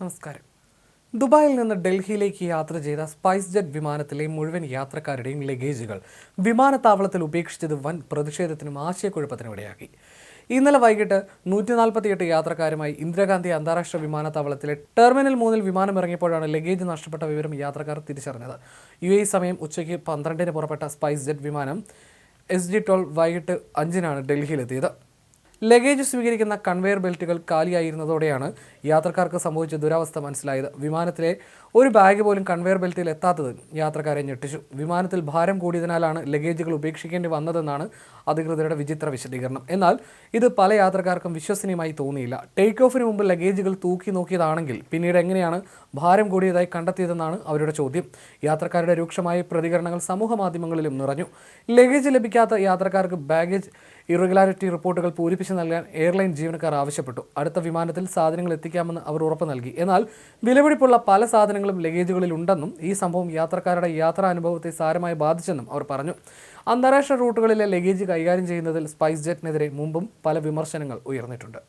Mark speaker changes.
Speaker 1: നമസ്കാരം. ദുബായിൽ നിന്ന് ഡൽഹിയിലേക്ക് യാത്ര ചെയ്ത സ്പൈസ് ജെറ്റ് വിമാനത്തിലെ മുഴുവൻ യാത്രക്കാരുടെയും ലഗേജുകൾ വിമാനത്താവളത്തിൽ ഉപേക്ഷിച്ചത് വൻ പ്രതിഷേധത്തിനും ആശയക്കുഴപ്പത്തിനും ഇടയാക്കി ഇന്നലെ വൈകിട്ട് നൂറ്റി നാൽപ്പത്തിയെട്ട് യാത്രക്കാരുമായി ഇന്ദിരാഗാന്ധി അന്താരാഷ്ട്ര വിമാനത്താവളത്തിലെ ടെർമിനൽ മൂന്നിൽ വിമാനം ഇറങ്ങിയപ്പോഴാണ് ലഗേജ് നഷ്ടപ്പെട്ട വിവരം യാത്രക്കാർ തിരിച്ചറിഞ്ഞത്. യു എ സമയം ഉച്ചയ്ക്ക് പന്ത്രണ്ടിന് പുറപ്പെട്ട സ്പൈസ് ജെറ്റ് വിമാനം എസ് ജി ടോൾ വൈകിട്ട് അഞ്ചിനാണ് ഡൽഹിയിലെത്തിയത്. ലഗേജ് സ്വീകരിക്കുന്ന കൺവെയർ ബെൽറ്റുകൾ കാലിയായിരുന്നതോടെയാണ് യാത്രക്കാർക്ക് സംഭവിച്ച ദുരവസ്ഥ മനസ്സിലായത്. വിമാനത്തിലെ ഒരു ബാഗ് പോലും കൺവെയർ ബെൽറ്റിൽ എത്താത്തത് യാത്രക്കാരെ ഞെട്ടിച്ചു. വിമാനത്തിൽ ഭാരം കൂടിയതിനാലാണ് ലഗേജുകൾ ഉപേക്ഷിക്കേണ്ടി വന്നതെന്നാണ് അധികൃതരുടെ വിചിത്ര വിശദീകരണം. എന്നാൽ ഇത് പല യാത്രക്കാർക്കും വിശ്വസനീയമായി തോന്നിയില്ല. ടേക്ക് ഓഫിന് മുമ്പ് ലഗേജുകൾ തൂക്കി നോക്കിയതാണെങ്കിൽ പിന്നീട് എങ്ങനെയാണ് ഭാരം കൂടിയതായി കണ്ടെത്തിയതെന്നാണ് അവരുടെ ചോദ്യം. യാത്രക്കാരുടെ രൂക്ഷമായ പ്രതികരണങ്ങൾ സമൂഹ മാധ്യമങ്ങളിലും നിറഞ്ഞു. ലഗേജ് ലഭിക്കാത്ത യാത്രക്കാർക്ക് ബാഗേജ് ഇറഗുലാരിറ്റി റിപ്പോർട്ടുകൾ പൂരിപ്പിച്ച് നൽകാൻ എയർലൈൻ ജീവനക്കാർ ആവശ്യപ്പെട്ടു. അടുത്ത വിമാനത്തിൽ സാധനങ്ങൾ എത്തിക്കാമെന്ന് അവർ ഉറപ്പ് നൽകി. എന്നാൽ വിലപിടിപ്പുള്ള പല സാധനങ്ങളും ലഗേജുകളിൽ ഉണ്ടെന്നും ഈ സംഭവം യാത്രക്കാരുടെ യാത്രാ അനുഭവത്തെ സാരമായി ബാധിച്ചെന്നും അവർ പറഞ്ഞു. അന്താരാഷ്ട്ര റൂട്ടുകളിലെ ലഗേജ് കൈകാര്യം ചെയ്യുന്നതിൽ സ്പൈസ് ജെറ്റിനെതിരെ മുമ്പും പല വിമർശനങ്ങൾ ഉയർന്നിട്ടുണ്ട്.